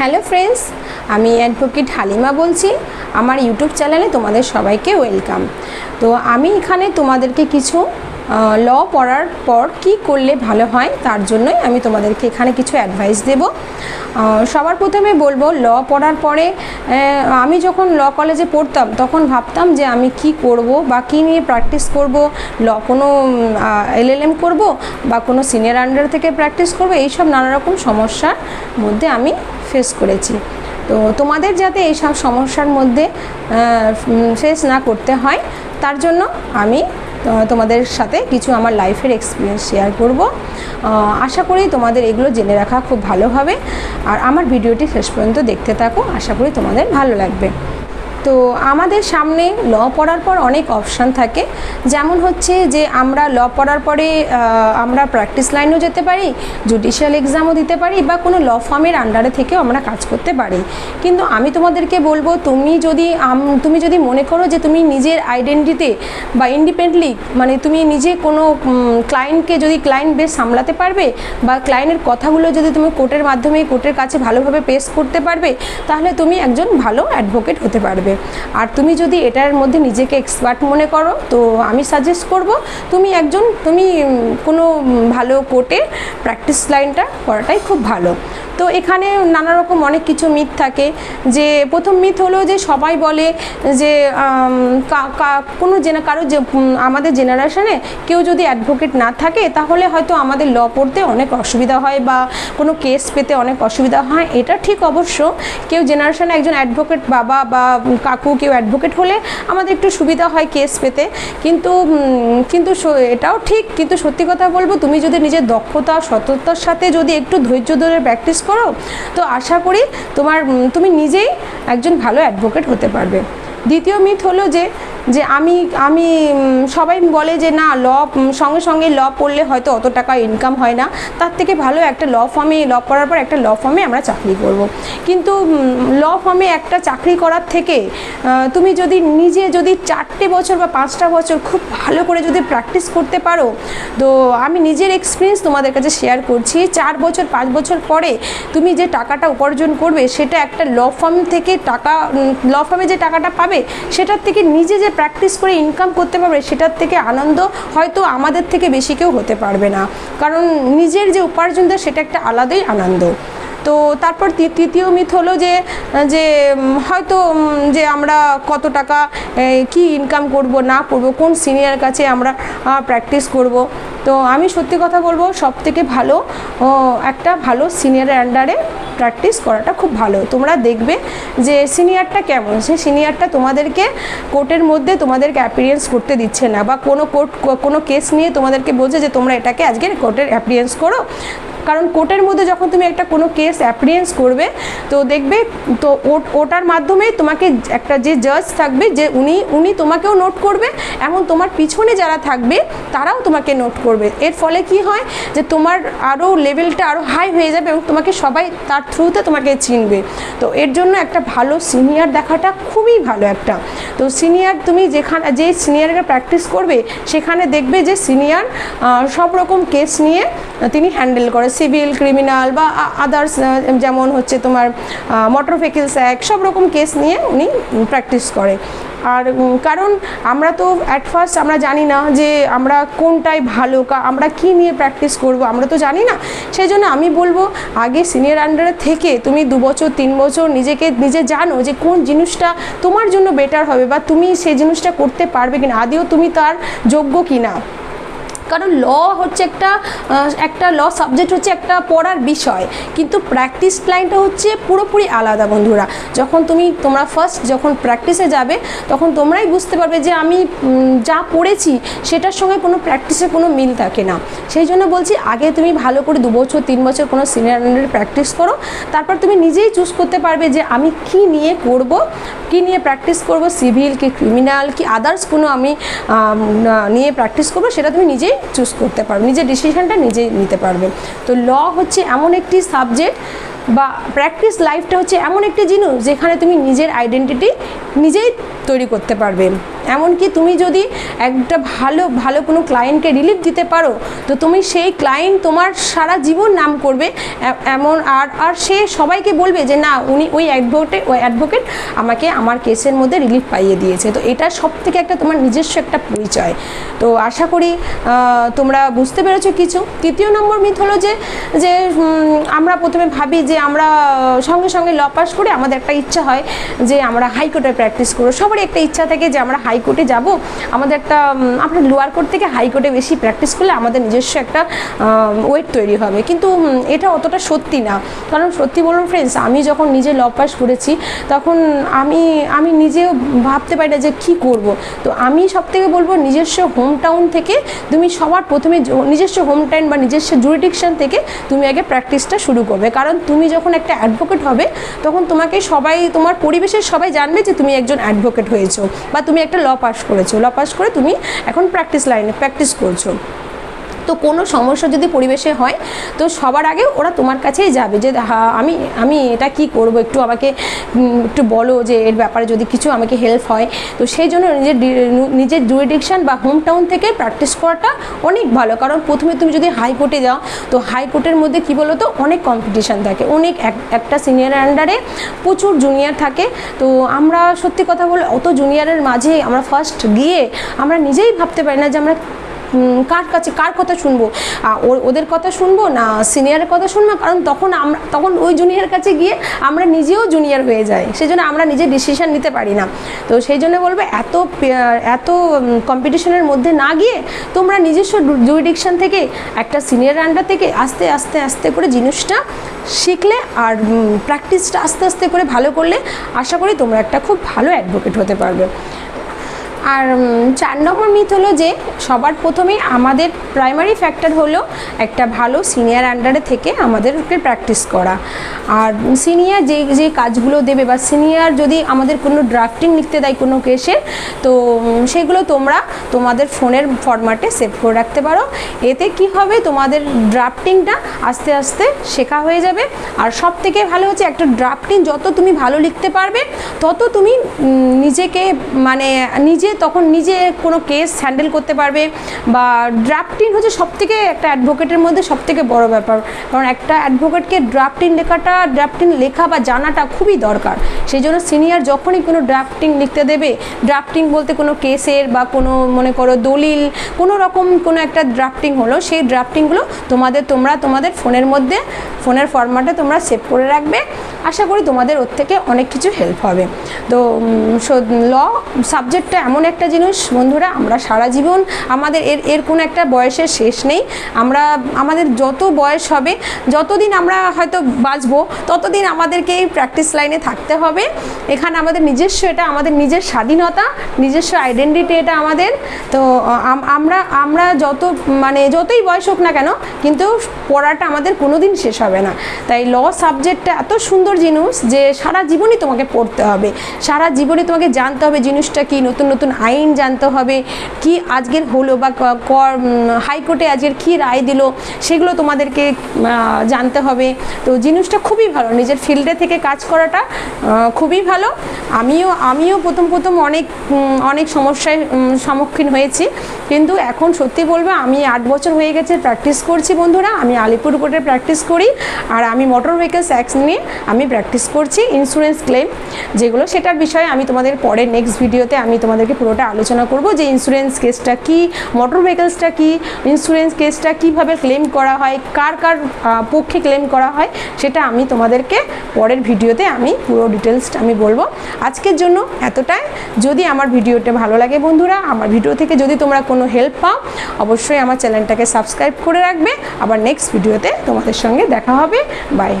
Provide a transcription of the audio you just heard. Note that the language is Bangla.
হ্যালো ফ্রেন্ডস, আমি অ্যাডভোকেট হালিমা বলছি। আমার ইউটিউব চ্যানেলে তোমাদের সবাইকে ওয়েলকাম। তো আমি এখানে তোমাদেরকে কিছু ল পড়ার পর কি করলে ভালো হয় তার জন্যই আমি তোমাদেরকে এখানে কিছু অ্যাডভাইস দেব। সবার প্রথমে বলব, ল পড়ার পরে আমি যখন ল কলেজে পড়তাম, তখন ভাবতাম যে আমি কি করব বা কী নিয়ে প্র্যাকটিস করব, ল কোনো এলএলএম করব বা কোনো সিনিয়র আন্ডার থেকে প্র্যাকটিস করব, এইসব নানা রকম সমস্যার মধ্যে আমি ফেস করেছি। তো তোমাদের যাতে এইসব সমস্যার মধ্যে ফেস না করতে হয়, তার জন্য আমি তোমাদের সাথে কিছু আমার লাইফের এক্সপিরিয়েন্স শেয়ার করব। আশা করি তোমাদের এগুলো জেনে রাখা খুব ভালো হবে। আর আমার ভিডিওটি শেষ পর্যন্ত দেখতে থাকো। আশা করি তোমাদের ভালো লাগবে। তো আমাদের সামনে ল পড়ার পর অনেক অপশান থাকে। যেমন হচ্ছে যে আমরা ল পড়ার পরে আমরা প্র্যাকটিস লাইনেও যেতে পারি জুডিশিয়াল এক্সামও দিতে পারি বা কোনো ল ফার্মের আন্ডারে থেকেও আমরা কাজ করতে পারি। কিন্তু আমি তোমাদেরকে বলব, তুমি যদি তুমি যদি মনে করো যে তুমি নিজের আইডেন্টিতে বা ইন্ডিপেন্ডেন্টলি মানে তুমি নিজে কোনো ক্লায়েন্টকে যদি ক্লায়েন্ট বেশ সামলাতে পারবে বা ক্লায়েন্টের কথাগুলো যদি তুমি কোর্টের মাধ্যমে কোর্টের কাছে ভালোভাবে পেশ করতে পারবে, তাহলে তুমি একজন ভালো অ্যাডভোকেট হতে পারবে। আর তুমি যদি এটার মধ্যে নিজেকে এক্সপার্ট মনে করো, তো আমি সাজেস্ট করব তুমি একজন, তুমি কোনো ভালো কোর্টে প্র্যাকটিস লাইনটা করাটাই খুব ভালো। তো এখানে নানা রকম অনেক কিছু মিথ থাকে। যে প্রথম মিথ হলো যে সবাই বলে যে কোনো জেনা, কারও যে আমাদের জেনারেশনে কেউ যদি অ্যাডভোকেট না থাকে, তাহলে হয়তো আমাদের ল পড়তে অনেক অসুবিধা হয় বা কোনো কেস পেতে অনেক অসুবিধা হয়। এটা ঠিক অবশ্য। কেউ জেনারেশনে একজন অ্যাডভোকেট বাবা বা কাকু কেউ অ্যাডভোকেট হলে আমাদের একটু সুবিধা হয় কেস পেতে। কিন্তু কিন্তু এটাও ঠিক। কিন্তু সত্যি কথা বলব, তুমি যদি নিজের দক্ষতা, সততার সাথে যদি একটু ধৈর্য ধরে প্র্যাকটিস করো। তো আশা করি তোমার তুমি নিজেই একজন ভালো অ্যাডভোকেট হতে পারবে। দ্বিতীয় মিথ হলো যে যে আমি আমি সবাই বলে যে না, ল সঙ্গে সঙ্গে ল পড়লে হয়তো অত টাকা ইনকাম হয় না তার থেকে ভালো একটা ল ফর্মে ল পড়ার পর একটা ল ফর্মে আমরা চাকরি করব। কিন্তু ল ফর্মে একটা চাকরি করার থেকে তুমি যদি নিজে যদি চারটে বছর বা পাঁচটা বছর খুব ভালো করে যদি প্র্যাকটিস করতে পারো, তো আমি নিজের এক্সপিরিয়েন্স তোমাদের কাছে শেয়ার করছি চার বছর, পাঁচ বছর পরে তুমি যে টাকাটা উপার্জন করবে, সেটা একটা ল ফর্ম থেকে টাকা ল ফার্মে যে টাকাটা পাবে, সেটার থেকে নিজে যে প্র্যাকটিস করে ইনকাম করতে পারবে, সেটার থেকে আনন্দ হয়তো আমাদের থেকে বেশি কেউ হতে পারবে না। কারণ নিজের যে উপার্জনটা, সেটা একটা আলাদাই আনন্দ। তো তারপর তৃতীয় মিথ হলো যে যে, হয়তো, যে আমরা কত টাকা কি ইনকাম করব, না করব, কোন সিনিয়র কাছে আমরা প্র্যাকটিস করব। তো আমি সত্যি কথা বলব সব থেকে ভালো একটা ভালো সিনিয়রের আন্ডারে প্র্যাকটিস করাটা খুব ভালো। তোমরা দেখবে যে সিনিয়রটা কেমন? সে সিনিয়রটা তোমাদেরকে কোর্টের মধ্যে তোমাদেরকে অ্যাপিরিয়েন্স করতে দিচ্ছে না বা কোনো কোর্ট কোনো কেস নিয়ে তোমাদেরকে বলছে যে তোমরা এটাকে আজকের কোর্টের অ্যাপিরিয়েন্স করো। কারণ কোর্টের মধ্যে যখন তুমি একটা কোনো কেস অ্যাপ্রিয়েন্স করবে, তো দেখবে, তো ওটার মাধ্যমেই তোমাকে একটা যে জাজ থাকবে, যে উনি উনি তোমাকেও নোট করবে, এমন তোমার পিছনে যারা থাকবে, তারাও তোমাকে নোট করবে। এর ফলে কি হয় যে তোমার আরও লেভেলটা আরও হাই হয়ে যাবে এবং তোমাকে সবাই তার থ্রুতে তোমাকে চিনবে। তো এর জন্য একটা ভালো সিনিয়র দেখাটা খুবই ভালো একটা। তো সিনিয়র তুমি যেখানে, যে সিনিয়রকে প্র্যাকটিস করবে, সেখানে দেখবে যে সিনিয়র সব রকম কেস নিয়ে তিনি হ্যান্ডেল করে। সিভিল, ক্রিমিনাল বা আদার্স যেমন হচ্ছে তোমার মোটর ভেহিকেলস অ্যাক্ট সব রকম কেস নিয়ে উনি প্র্যাকটিস করে। আর কারণ আমরা তো অ্যাট ফার্স্ট আমরা জানি না যে আমরা কোনটাই ভালো কা আমরা কি নিয়ে প্র্যাকটিস করব, আমরা তো জানি না। সেই জন্য আমি বলব, আগে সিনিয়র আন্ডারে থেকে তুমি দু বছর, তিন বছর নিজেকে, নিজে জানো যে কোন জিনিসটা তোমার জন্য বেটার হবে বা তুমি সেই জিনিসটা করতে পারবে কিনা। আদিও তুমি তার যোগ্য কিনা। কারণ ল হচ্ছে একটা একটা ল সাবজেক্ট হচ্ছে একটা পড়ার বিষয়। কিন্তু প্র্যাকটিস লাইনটা হচ্ছে পুরোপুরি আলাদা বন্ধুরা। যখন তুমি, তোমরা ফার্স্ট যখন প্র্যাকটিসে যাবে, তখন তোমরাই বুঝতে পারবে যে আমি যা পড়েছি, সেটার সঙ্গে কোনো প্র্যাকটিসে কোনো মিল থাকে না। সেই জন্য বলছি, আগে তুমি ভালো করে দু বছর, তিন বছর কোনো সিনিয়র আন্ডারে প্র্যাকটিস করো। তারপর তুমি নিজেই চুজ করতে পারবে যে আমি কি নিয়ে করব, কি নিয়ে প্র্যাকটিস করব সিভিল কি ক্রিমিনাল কি আদার্স কোনো আমি নিয়ে প্র্যাকটিস করব, সেটা তুমি নিজেই চুজ করতে পারবে নিজের ডিসিশানটা নিজেই নিতে পারবে। তো ল হচ্ছে এমন একটি সাবজেক্ট বা প্র্যাকটিস লাইফটা হচ্ছে এমন একটি জিনিস যেখানে তুমি নিজের আইডেন্টিটি নিজেই তৈরি করতে পারবে। এমনকি তুমি যদি একটা ভালো ভালো কোনো ক্লায়েন্টকে রিলিফ দিতে পারো, তো তুমি সেই ক্লায়েন্ট তোমার সারা জীবন নাম করবে এমন আর আর সে সবাইকে বলবে যে না, উনি ওই অ্যাডভোকেট ওই অ্যাডভোকেট আমাকে আমার কেসের মধ্যে রিলিফ পাইয়ে দিয়েছে। তো এটা সব থেকে একটা তোমার নিজস্ব একটা পরিচয়। তো আশা করি তোমরা বুঝতে পেরেছ কিছু। তৃতীয় নম্বর মিথ হলো যে যে আমরা প্রথমে ভাবি যে আমরা সঙ্গে সঙ্গে ল পাস করে আমাদের একটা ইচ্ছা হয় যে আমরা হাইকোর্টে প্র্যাকটিস করব। সবারই একটা ইচ্ছা থাকে যে আমরা হাইকোর্টে যাব, আমাদের একটা আমরা লোয়ার কোর্ট থেকে হাইকোর্টে বেশি প্র্যাকটিস করলে আমাদের নিজস্ব একটা ওয়েট তৈরি হবে। কিন্তু এটা অতটা সত্যি না। কারণ সত্যি বলুন ফ্রেন্ডস আমি যখন নিজে ল পাস করেছি, তখন আমি আমি নিজেও ভাবতে পারি না যে কী করব। তো আমি সব থেকে বলব নিজস্ব হোম টাউন থেকে তুমি সবার প্রথমে নিজস্ব হোম টাউন বা নিজস্ব জুরিডিকশন থেকে তুমি আগে প্র্যাকটিসটা শুরু করবে। কারণ তুমি যখন একটা অ্যাডভোকেট হবে, তখন তোমাকে সবাই, তোমার পরিবেশের সবাই জানবে যে তুমি একজন অ্যাডভোকেট হয়েছো বা তুমি একটা ল পাস করেছ। ল পাস করে তুমি এখন প্র্যাকটিস লাইনে প্র্যাকটিস করছ। তো কোনো সমস্যা যদি পরিবেশে হয়, তো সবার আগে ওরা তোমার কাছেই যাবে যে আমি আমি এটা কি করব? একটু আমাকে একটু বলো যে এর ব্যাপারে যদি কিছু আমাকে হেল্প হয়। তো সেই জন্য নিজের নিজের জুরিডিকশন বা হোম টাউন থেকে প্র্যাকটিস করাটা অনেক ভালো। কারণ প্রথমে তুমি যদি হাইকোর্টে যাও, তো হাইকোর্টের মধ্যে কি বলো তো অনেক কম্পিটিশান থাকে। অনেক এক- একটা সিনিয়র আন্ডারে প্রচুর জুনিয়র থাকে। তো আমরা সত্যি কথা বলে অত জুনিয়রের মাঝে আমরা ফার্স্ট গিয়ে আমরা নিজেই ভাবতে পারি না যে আমরা কার কাছে, কার কথা শুনব? ওদের কথা শুনব না সিনিয়রের কথা শুনব? কারণ তখন আমরা তখন ওই জুনিয়রের কাছে গিয়ে আমরা নিজেও জুনিয়র হয়ে যাই। সেই জন্য আমরা নিজে ডিসিশান নিতে পারি না। তো সেই জন্য বলব, এত এত কম্পিটিশনের মধ্যে না গিয়ে তোমরা নিজস্ব জুরিডিকশন থেকে একটা সিনিয়র আন্ডার থেকে আস্তে আস্তে আস্তে করে জিনিসটা শিখলে আর প্র্যাকটিসটা আস্তে আস্তে করে ভালো করলে আশা করি তোমরা একটা খুব ভালো অ্যাডভোকেট হতে পারবে। আর চার নম্বর মিথ হলো যে সবার প্রথমেই আমাদের প্রাইমারি ফ্যাক্টর হলো একটা ভালো সিনিয়র আন্ডারে থেকে আমাদেরকে প্র্যাকটিস করা। আর সিনিয়র যে যে কাজগুলো দেবে বা সিনিয়র যদি আমাদের কোনো ড্রাফটিং লিখতে দেয় কোনো কেসের তো সেগুলো তোমরা তোমাদের ফোনের ফরম্যাটে সেভ করে রাখতে পারো। এতে কি হবে? তোমাদের ড্রাফটিংটা আস্তে আস্তে শেখা হয়ে যাবে। আর সব থেকে ভালো হচ্ছে একটা ড্রাফটিং যত তুমি ভালো লিখতে পারবে, তত তুমি নিজেকে মানে নিজে তখন নিজে কোনো কেস হ্যান্ডেল করতে পারবে বা ড্রাফটিং হচ্ছে সব থেকে একটা অ্যাডভোকেটের মধ্যে সব থেকে বড় ব্যাপার। কারণ একটা অ্যাডভোকেটকে ড্রাফটিং লেখাটা ড্রাফটিং লেখা বা জানাটা খুবই দরকার। সেই জন্য সিনিয়র যখনই কোনো ড্রাফটিং লিখতে দেবে ড্রাফটিং বলতে কোনো কেসের বা কোনো মনে করো দলিল, কোনো রকম কোনো একটা ড্রাফটিং হলো, সেই ড্রাফটিংগুলো তোমাদের, তোমরা তোমাদের ফোনের মধ্যে ফোনের ফরম্যাটে তোমরা সেভ করে রাখবে। আশা করি তোমাদের ওর থেকে অনেক কিছু হেল্প হবে। তো ল সাবজেক্টটা এমন একটা জিনিস, বন্ধুরা, আমরা সারা জীবন আমাদের এর এর কোনো একটা বয়সের শেষ নেই। আমরা, আমাদের যত বয়স হবে, যতদিন আমরা হয়তো বাঁচবো, ততদিন আমাদেরকে এই প্র্যাকটিস লাইনে থাকতে হবে। এখানে আমাদের নিজস্ব এটা, আমাদের নিজের স্বাধীনতা, নিজস্ব আইডেন্টিটি এটা আমাদের। তো আমরা আমরা যত মানে যতই বয়স হোক না কেন, কিন্তু পড়াটা আমাদের কোনো দিন শেষ হবে না। তাই ল সাবজেক্টটা এত সুন্দর জিনিস যে সারা জীবনই তোমাকে পড়তে হবে। সারা জীবনে তোমাকে জানতে হবে জিনিসটা কি, নতুন নতুন আইন জানতে হবে, কি আজকের হলো বা ক- ক- হাইকোর্টে আজকের কি রায় দিল, সেগুলো তোমাদেরকে জানতে হবে। তো জিনিসটা খুবই ভালো, নিজের ফিল্ডে থেকে কাজ করাটা খুবই ভালো। আমিও আমিও প্রথম প্রথম অনেক অনেক সমস্যায় সম্মুখীন হয়েছি। কিন্তু এখন সত্যি বলব, আমি আট বছর হয়ে গেছে প্র্যাকটিস করছি বন্ধুরা। আমি আলিপুর কোর্টে প্র্যাকটিস করি, আর আমি মোটর ভেহিকেলস অ্যাক্ট নিয়ে আমি প্র্যাকটিস করছি ইন্স্যুরেন্স ক্লেম যেগুলো সেটার বিষয়ে আমি তোমাদের পরে নেক্সট ভিডিওতে আমি তোমাদেরকে পুরোটা আলোচনা করব যে ইন্স্যুরেন্স কেসটা কি মোটর ভেহিকেলসটা কি ইন্স্যুরেন্স কেসটা কীভাবে ক্লেম করা হয়, কার কার পক্ষে ক্লেম করা হয়, সেটা আমি তোমাদেরকে পরের ভিডিওতে আমি পুরো ডিটেলসটা আমি বলব। আজকের জন্য এতটাই। যদি আমার ভিডিওটা ভালো লাগে বন্ধুরা, আমার ভিডিও থেকে যদি তোমরা কোনো হেল্প পাও, অবশ্যই আমার চ্যানেলটাকে সাবস্ক্রাইব করে রাখবে। আবার নেক্সট ভিডিওতে তোমাদের সঙ্গে দেখা হবে। বাই